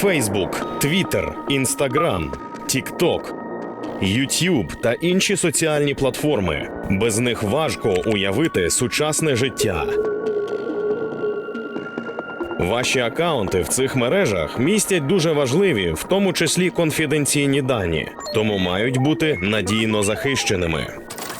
Фейсбук, Твіттер, Інстаграм, Тікток, Ютуб та інші соціальні платформи. Без них важко уявити сучасне життя. Ваші акаунти в цих мережах містять дуже важливі, в тому числі конфіденційні дані, тому мають бути надійно захищеними.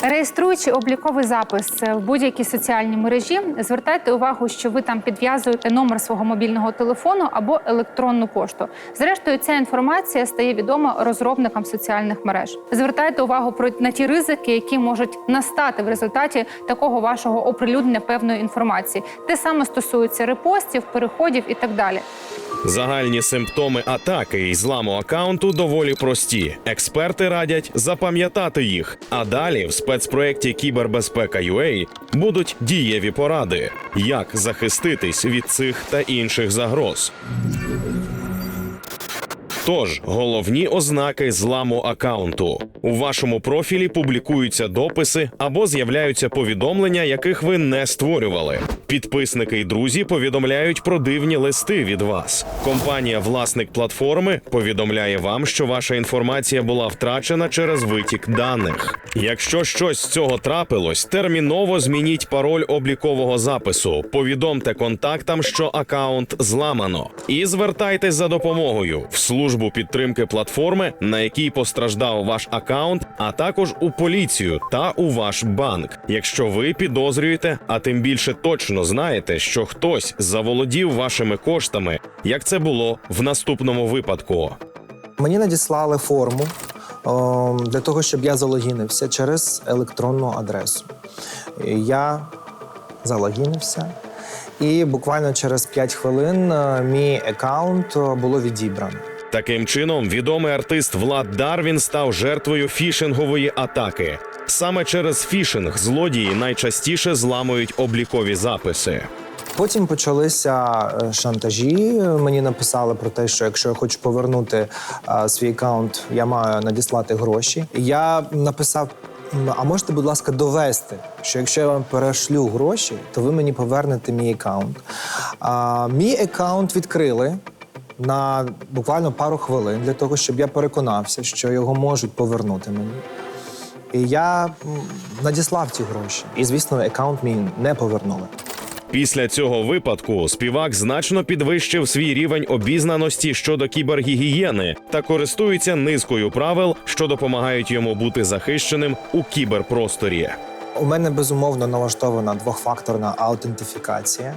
Реєструючи обліковий запис в будь-якій соціальній мережі, звертайте увагу, що ви там підв'язуєте номер свого мобільного телефону або електронну пошту. Зрештою, ця інформація стає відома розробникам соціальних мереж. Звертайте увагу про на ті ризики, які можуть настати в результаті такого вашого оприлюднення певної інформації. Те саме стосується репостів, переходів і так далі. Загальні симптоми атаки і зламу акаунту доволі прості. Експерти радять запам'ятати їх. А далі в спецпроєкті Кібербезпека UA будуть дієві поради, як захиститись від цих та інших загроз. Тож головні ознаки зламу акаунту у вашому профілі публікуються дописи або з'являються повідомлення, яких ви не створювали. Підписники і друзі повідомляють про дивні листи від вас. Компанія власник платформи повідомляє вам, що ваша інформація була втрачена через витік даних. Якщо щось з цього трапилось, терміново змініть пароль облікового запису. Повідомте контактам, що акаунт зламано, і звертайтесь за допомогою в службу підтримки платформи, на якій постраждав ваш акаунт, а також у поліцію та у ваш банк, якщо ви підозрюєте, а тим більше точно знаєте, що хтось заволодів вашими коштами, як це було в наступному випадку. Мені надіслали форму о, для того, щоб я залогінився через електронну адресу. Я залогінився, і буквально через 5 хвилин е, мій аккаунт е, було відібрано. Таким чином, відомий артист Влад Дарвін став жертвою фішингової атаки. Саме через фішинг злодії найчастіше зламують облікові записи. Потім почалися е, шантажі. Мені написали про те, що якщо я хочу повернути е, свій аккаунт, я маю надіслати гроші. Я написав: а можете, будь ласка, довести, що якщо я вам перешлю гроші, то ви мені повернете мій аккаунт. А, мій аккаунт відкрили. На буквально пару хвилин для того, щоб я переконався, що його можуть повернути мені. І я надіслав ці гроші. І, звісно, аккаунт мій не повернули. Після цього випадку співак значно підвищив свій рівень обізнаності щодо кібергігієни та користується низкою правил, що допомагають йому бути захищеним у кіберпросторі. У мене безумовно налаштована двохфакторна аутентифікація.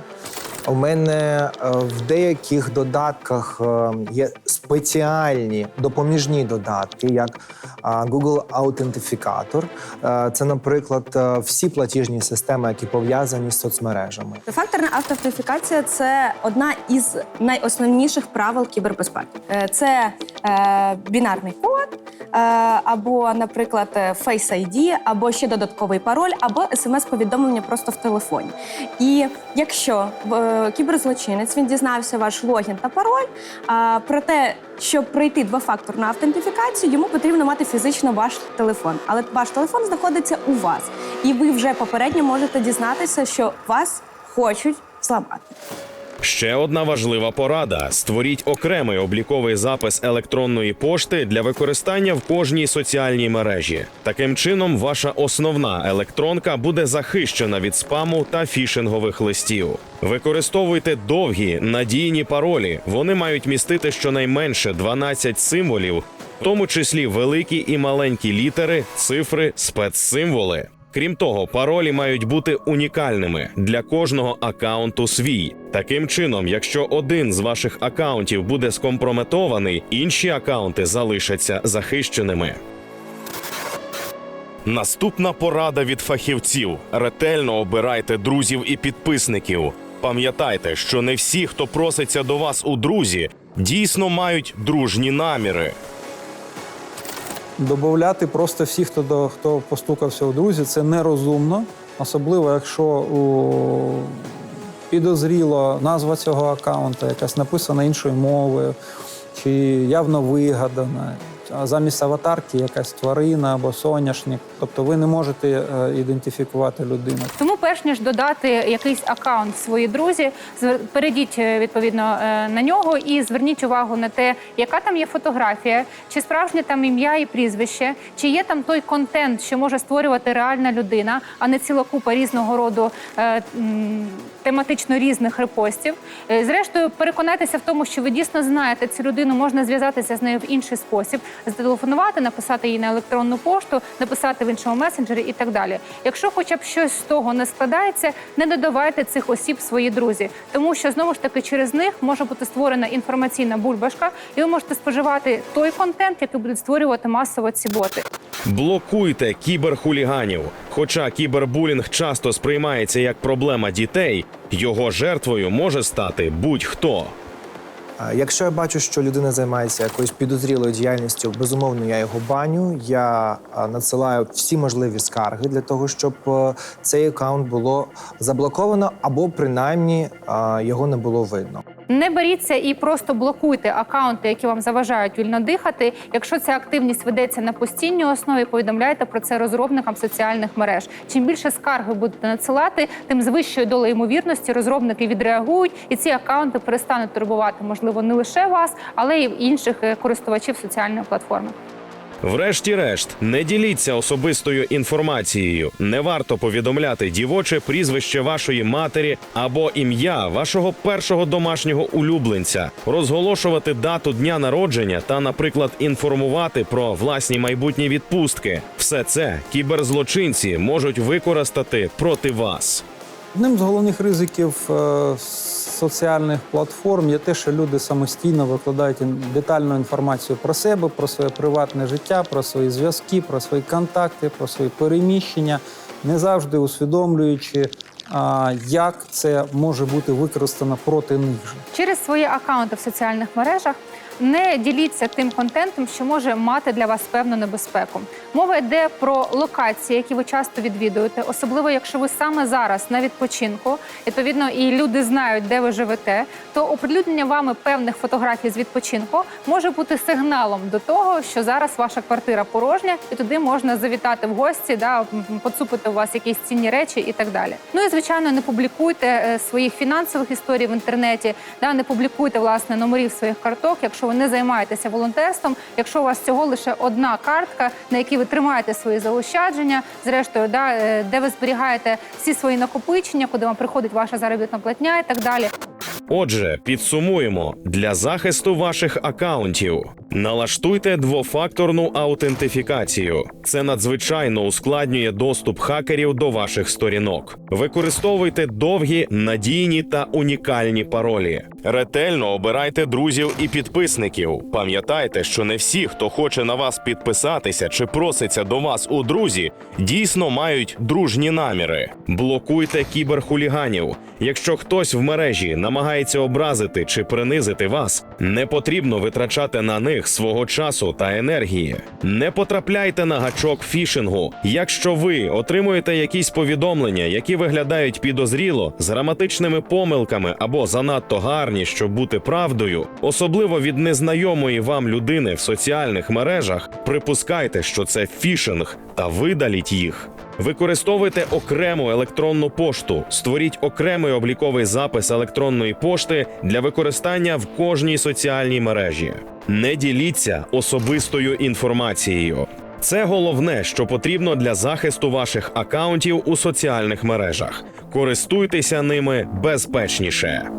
У мене е, в деяких додатках е, є спеціальні допоміжні додатки, як е, Google Аутентифікатор. Це, наприклад, всі платіжні системи, які пов'язані з соцмережами. Факторна автентифікація це одна із найосновніших правил кібербезпеки. Це бінарний код, або, наприклад, е, Face ID, або ще додатковий пароль, або смс-повідомлення просто в телефоні. І якщо е, кіберзлочинець він дізнався ваш логін та пароль, а, проте, щоб пройти двофакторну автентифікацію, йому потрібно мати фізично ваш телефон. Але ваш телефон знаходиться у вас, і ви вже попередньо можете дізнатися, що вас хочуть зламати. Ще одна важлива порада: створіть окремий обліковий запис електронної пошти для використання в кожній соціальній мережі. Таким чином, ваша основна електронка буде захищена від спаму та фішингових листів. Використовуйте довгі надійні паролі. Вони мають містити щонайменше 12 символів, в тому числі великі і маленькі літери, цифри, спецсимволи. Крім того, паролі мають бути унікальними для кожного акаунту свій. Таким чином, якщо один з ваших акаунтів буде скомпрометований, інші акаунти залишаться захищеними. Наступна порада від фахівців: ретельно обирайте друзів і підписників. Пам'ятайте, що не всі, хто проситься до вас у друзі, дійсно мають дружні наміри. Добавляти просто всіх, хто до хто постукався у друзі, це нерозумно, особливо якщо у підозріло назва цього аккаунта, якась написана іншою мовою, чи явно вигадана. Замість аватарки якась тварина або соняшник. Тобто ви не можете е, ідентифікувати людину. Тому, перш ніж додати якийсь аккаунт свої друзі, перейдіть е, відповідно е, на нього і зверніть увагу на те, яка там є фотографія, чи справжнє там ім'я і прізвище, чи є там той контент, що може створювати реальна людина, а не ціла купа різного роду тематично різних репостів. Зрештою, переконайтеся в тому, що ви дійсно знаєте цю людину, можна зв'язатися з нею в інший спосіб, зателефонувати, написати їй на електронну пошту, написати в іншому месенджері і так далі. Якщо хоча б щось з того не складається, не додавайте цих осіб свої друзі, тому що знову ж таки через них може бути створена інформаційна бульбашка, і ви можете споживати той контент, який будуть створювати масово ці боти. Блокуйте кіберхуліганів. Хоча кібербулінг часто сприймається як проблема дітей, його жертвою може стати будь-хто. Якщо я бачу, що людина займається якоюсь підозрілою діяльністю, безумовно, я його баню. Я надсилаю всі можливі скарги для того, щоб е, цей аккаунт було заблоковано або принаймні його не було видно. Не беріться і просто блокуйте акаунти, які вам заважають вільно дихати. Якщо ця активність ведеться на постійній основі, повідомляйте про це розробникам соціальних мереж. Чим більше скарги будете надсилати, тим з вищою долею ймовірності розробники відреагують, і ці акаунти перестануть турбувати, можливо, не лише вас, але й інших е, користувачів соціальної платформи. Врешті-решт, не діліться особистою інформацією. Не варто повідомляти дівоче прізвище вашої матері або ім'я вашого першого домашнього улюбленця, розголошувати дату дня народження та, наприклад, інформувати про власні майбутні відпустки. Все це кіберзлочинці можуть використати проти вас. Одним з головних ризиків е, соціальних платформ є те, що люди самостійно викладають детальну інформацію про себе, про своє приватне життя, про свої зв'язки, про свої контакти, про свої переміщення, не завжди усвідомлюючи, як це може бути використано проти них. Через свої акаунти в соціальних мережах не діліться тим контентом, що може мати для вас певну небезпеку. Мова йде про локації, які ви часто відвідуєте, особливо якщо ви саме зараз на відпочинку, відповідно, і люди знають, де ви живете, то оприлюднення вами певних фотографій з відпочинку може бути сигналом до того, що зараз ваша квартира порожня, і туди можна завітати в гості, да, поцупити у вас якісь цінні речі і так далі. Ну і звичайно, не публікуйте е, своїх фінансових історій в інтернеті, да, не публікуйте власне номерів своїх карток, якщо ви не займаєтеся волонтерством, якщо у вас цього лише одна картка, на якій ви тримаєте свої заощадження, зрештою, да, е, де ви зберігаєте всі свої накопичення, куди вам приходить ваша заробітна платня і так далі. Отже, підсумуємо для захисту ваших акаунтів. Налаштуйте двофакторну аутентифікацію. Це надзвичайно ускладнює доступ хакерів до ваших сторінок. Використовуйте довгі, надійні та унікальні паролі. Ретельно обирайте друзів і підписників. Пам'ятайте, що не всі, хто хоче на вас підписатися чи проситься до вас у друзі, дійсно мають дружні наміри. Блокуйте кіберхуліганів. Якщо хтось в мережі намагається образити чи принизити вас, не потрібно витрачати на них свого часу та енергії. Не потрапляйте на гачок фішингу. Якщо ви отримуєте якісь повідомлення, які виглядають підозріло, з граматичними помилками або занадто гарні, щоб бути правдою, особливо від незнайомої вам людини в соціальних мережах, припускайте, що це фішинг, та видаліть їх. Використовуйте окрему електронну пошту, створіть окремий обліковий запис електронної пошти для використання в кожній соціальній мережі. Не діліться особистою інформацією. Це головне, що потрібно для захисту ваших акаунтів у соціальних мережах. Користуйтеся ними безпечніше.